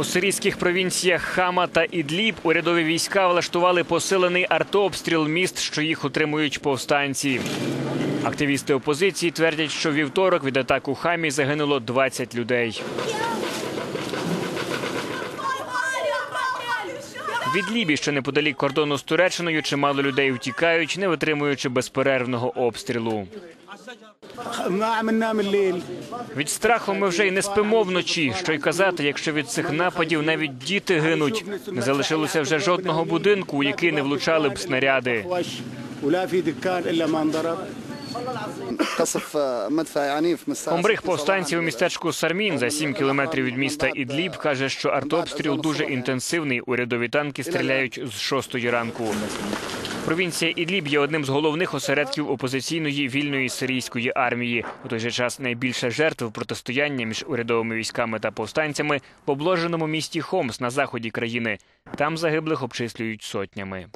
У сирійських провінціях Хама та Ідліб урядові війська влаштували посилений артобстріл міст, що їх утримують повстанці. Активісти опозиції твердять, що вівторок від атак у Хамі загинуло 20 людей. Від Лібі, що неподалік кордону з Туреччиною, чимало людей втікають, не витримуючи безперервного обстрілу. Від страху ми вже й не спимо вночі. Що й казати, якщо від цих нападів навіть діти гинуть, не залишилося вже жодного будинку, у який не влучали б снаряди. Омбриг повстанців у містечку Сармін за 7 кілометрів від міста Ідліб каже, що артобстріл дуже інтенсивний. Урядові танки стріляють з 6 ранку. Провінція Ідліб є одним з головних осередків опозиційної вільної сирійської армії. У той же час найбільше жертв протистояння між урядовими військами та повстанцями в обложеному місті Хомс на заході країни. Там загиблих обчислюють сотнями.